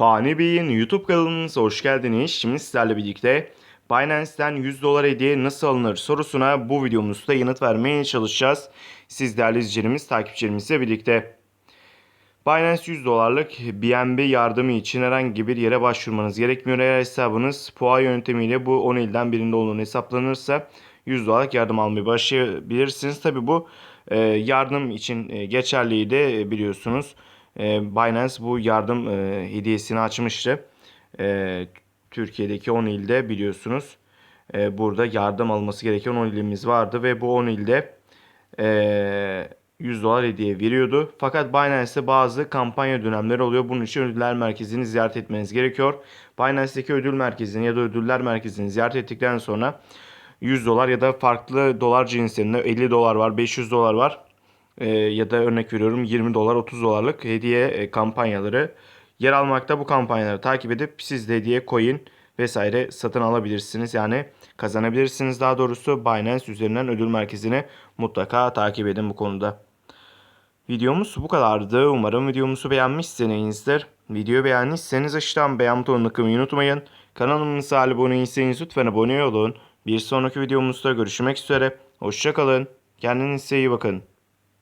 Fani Bey'in YouTube kanalımıza hoş geldiniz. Şimdi sizlerle birlikte Binance'den 100 dolar hediye nasıl alınır sorusuna bu videomuzda yanıt vermeye çalışacağız. Siz değerli izleyicilerimiz, takipçilerimizle birlikte. Binance 100 dolarlık BNB yardımı için herhangi bir yere başvurmanız gerekmiyor. Eğer hesabınız POA yöntemiyle bu 10 ilden birinde olduğunu hesaplanırsa 100 dolarlık yardım almaya başlayabilirsiniz. Tabi bu e, yardım için e, geçerliydi e, biliyorsunuz. E, Binance bu yardım e, hediyesini açmıştı. E, Türkiye'deki 10 ilde biliyorsunuz. E, burada yardım alması gereken 10 ilimiz vardı ve bu 10 ilde e, 100 dolar hediye veriyordu. Fakat Binance'te bazı kampanya dönemleri oluyor. Bunun için ödüller merkezini ziyaret etmeniz gerekiyor. Binance'deki ödül merkezini ya da ödüller merkezini ziyaret ettikten sonra 100 dolar ya da farklı dolar cinslerinde 50 dolar var, 500 dolar var. Ee, ya da örnek veriyorum 20 dolar, 30 dolarlık hediye e, kampanyaları yer almakta. Bu kampanyaları takip edip siz de hediye coin vesaire satın alabilirsiniz. Yani kazanabilirsiniz daha doğrusu Binance üzerinden ödül merkezini mutlaka takip edin bu konuda. Videomuz bu kadardı. Umarım videomuzu beğenmişsinizdir. Videoyu beğendiyseniz aşağıdan beğen butonuna kılmayı unutmayın. Kanalımıza abone değilseniz lütfen abone olun. Bir sonraki videomuzda görüşmek üzere. Hoşçakalın. Kendinize iyi bakın.